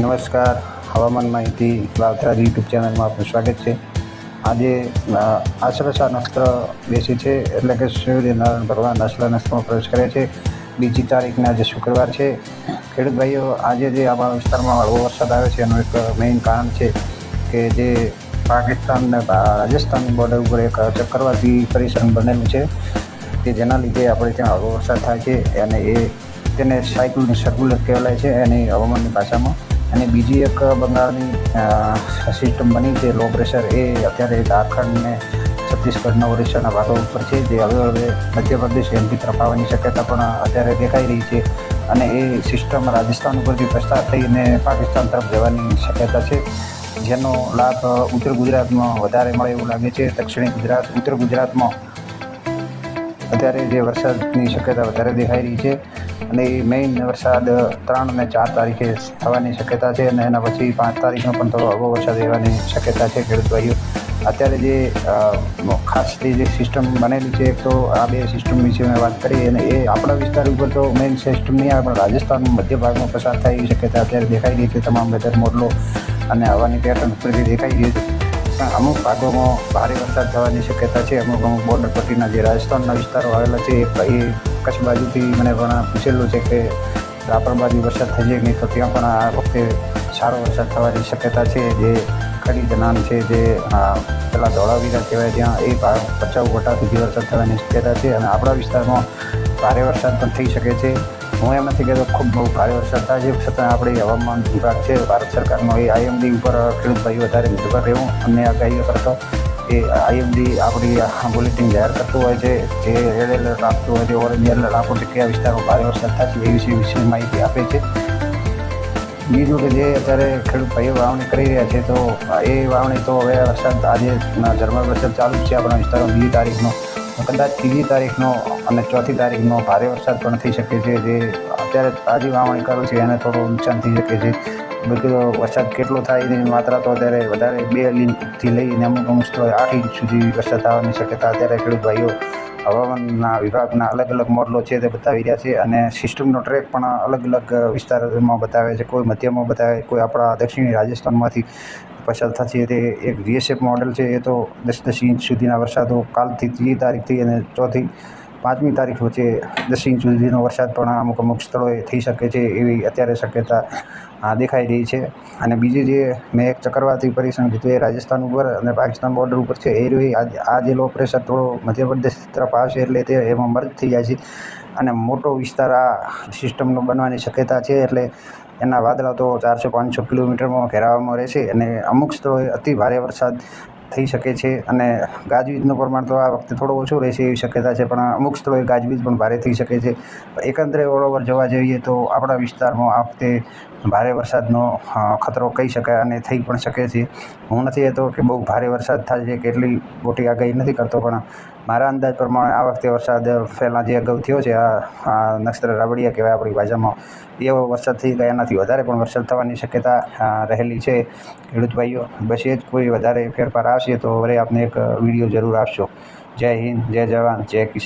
નમસ્કાર. હવામાન માહિતી વાવથરા યુટ્યુબ ચેનલમાં આપનું સ્વાગત છે. આજે અ, નસ્ત્ર બેસી છે એટલે કે સૂર્યનારાયણ ભગવાન આશ્લા નક્ષત્રમાં પ્રવેશ કરે છે. બીજી તારીખના આજે શુક્રવાર છે. ખેડૂત ભાઈઓ આજે જે આપણા વિસ્તારમાં હળવો વરસાદ આવે છે એનું એક મેઇન કારણ છે કે જે પાકિસ્તાન અને રાજસ્થાન બોર્ડર ઉપર એક ચક્રવાતી પરિસર બનેલું છે કે જેના લીધે આપણે ત્યાં હળવો વરસાદ થાય છે અને એ તેને સાયકલની સર્ક્યુલર કહેવાય છે એની હવામાનની ભાષામાં. અને બીજી એક બંગાળની સિસ્ટમ બની છે લો પ્રેશર એ અત્યારે ઝારખંડ છત્તીસગઢના ઓરિસ્સાના ભાગો ઉપર છે, જે હવે હવે મધ્યપ્રદેશ એમપી તરફ શક્યતા પણ અત્યારે દેખાઈ રહી છે. અને એ સિસ્ટમ રાજસ્થાન ઉપરથી પસાર થઈને પાકિસ્તાન તરફ જવાની શક્યતા છે. જેનો લાભ ઉત્તર ગુજરાતમાં વધારે મળે એવું લાગે છે. દક્ષિણ ગુજરાત, ઉત્તર ગુજરાતમાં અત્યારે જે વરસાદની શક્યતા વધારે દેખાઈ રહી છે અને એ મેઇન વરસાદ ત્રણ અને ચાર તારીખે થવાની શક્યતા છે અને એના પછી પાંચ તારીખનો પણ થોડો હળવો વરસાદ રહેવાની શક્યતા છે ખેડૂત ભાઈઓ. અત્યારે જે અ, ખાસ જે સિસ્ટમ બનેલી છે એક તો આ બે સિસ્ટમ વિશે મેં વાત કરી અને એ આપણા વિસ્તાર ઉપર તો મેઇન સિસ્ટમ નહીં આવે પણ રાજસ્થાનના મધ્ય ભાગમાં પસાર થાય એવી શક્યતા અત્યારે દેખાઈ રહી છે તમામ વેધર મોડલો અને હવાની પેટર્ન ઉપરથી દેખાઈ રહી છે. પણ અમુક ભાગોમાં ભારે વરસાદ થવાની શક્યતા છે, અમુક અમુક બોર્ડર પટ્ટીના જે રાજસ્થાનના વિસ્તારો આવેલા છે, એ કચ્છ બાજુથી મને પણ પૂછેલું છે કે રાપર બાજુ વરસાદ થઈ જાય નહીં, તો ત્યાં પણ આ વખતે સારો વરસાદ થવાની શક્યતા છે. જે ખડી જનાન છે, જે પેલા ધોળાવીરા કહેવાય ત્યાં, એ પચાવ ગોટા સુધી વરસાદ થવાની શક્યતા છે. અને આપણા વિસ્તારમાં ભારે વરસાદ પણ થઈ શકે છે. હું એમ નથી કહેતો ખૂબ બહુ ભારે વરસાદ થાય છે. છતાં આપણી હવામાન વિભાગ છે, ભારત સરકારનો એ આઈએમડી ઉપર ખેડૂત ભાઈ વધારે નિર્ભર રહેવું અને આગાહીઓ કરતો એ આઈએમડી આપણી બુલેટિન જાહેર કરતું હોય છે. જે રેડ એલર્ટ આપતું હોય છે ઓરેન્જ એલર્ટ આપો કયા વિસ્તારો ભારે વરસાદ થશે એ વિશે વિશે માહિતી આપે છે. બીજું કે જે અત્યારે ખેડૂત ભાઈઓ વાવણી કરી રહ્યા છે, તો એ વાવણી તો હવે વરસાદ આજે ઝરમર વરસાદ ચાલુ જ છે. આપણા વિસ્તારમાં બીજી તારીખનો કદાચ ત્રીજી તારીખનો અને ચોથી તારીખનો ભારે વરસાદ પણ થઈ શકે છે, જે અત્યારે તાજી વાવણી કરું છે, એને થોડું નુકસાન થઈ શકે છે. બધું વરસાદ કેટલો થાય એની માત્રા તો અત્યારે વધારે બે ઇંચથી લઈને અમુક અમુક સ્થળે આઠ ઇંચ સુધી વરસાદ આવવાની શક્યતા અત્યારે ખેડૂત ભાઈઓ હવામાનના વિભાગના અલગ અલગ મોડલો છે તે બતાવી રહ્યા છે અને સિસ્ટમનો ટ્રેક પણ અલગ અલગ વિસ્તારમાં બતાવે છે. કોઈ મધ્યમાં બતાવે, કોઈ આપણા દક્ષિણી રાજસ્થાનમાંથી પસાર થશે. તે એક જીએસએફ મોડલ છે. એ તો દસ દસ ઇંચ સુધીના વરસાદો કાલથી ત્રીજી તારીખથી અને ચોથી પાંચમી તારીખ વચ્ચે દસ સુધીનો વરસાદ પણ અમુક અમુક સ્થળોએ થઈ શકે છે એવી અત્યારે શક્યતા દેખાઈ રહી છે. અને બીજી જે મેં એક ચક્રવાતી પરિસર કીધું એ રાજસ્થાન ઉપર અને પાકિસ્તાન બોર્ડર ઉપર છે. એ રહી આ જે લો પ્રેશર થોડો મધ્યપ્રદેશ તરફ આવશે એટલે તે એમાં મર્જ થઈ જાય છે. અને મોટો વિસ્તાર આ સિસ્ટમનો બનવાની શક્યતા છે એટલે એના વાદળા તો ચારસો પાંચસો કિલોમીટરમાં ઘેરાવામાં રહેશે. અને અમુક સ્થળોએ અતિ ભારે વરસાદ થઈ શકે છે અને ગાજવીજનું પ્રમાણ તો આ વખતે થોડું ઓછું રહેશે એવી શક્યતા છે, પણ અમુક સ્થળોએ ગાજવીજ પણ ભારે થઈ શકે છે. એકંદરે ઓવર જોવા જઈએ તો આપણા વિસ્તારમાં આ વખતે ભારે વરસાદનો ખતરો કહી શકાય અને થઈ પણ શકે છે. હું નથી કહેતો કે બહુ ભારે વરસાદ થાય છે, કે એટલી મોટી આગાહી નથી કરતો, પણ મારા અંદાજ પ્રમાણે આ વખતે વરસાદ પહેલાં જે અગાઉ થયો છે, આ નક્ષત્ર રાબડિયા કહેવાય આપણી ભાષામાં એવો વરસાદ થઈ ગયા એનાથી વધારે પણ વરસાદ થવાની શક્યતા રહેલી છે. ખેડૂત ભાઈઓ, બસ એ જ કોઈ વધારે ફેરફાર આવશે તો વરે આપને એક વીડિયો જરૂર આપશો. જય હિન્દ, જય જવાન, જય કિસાન.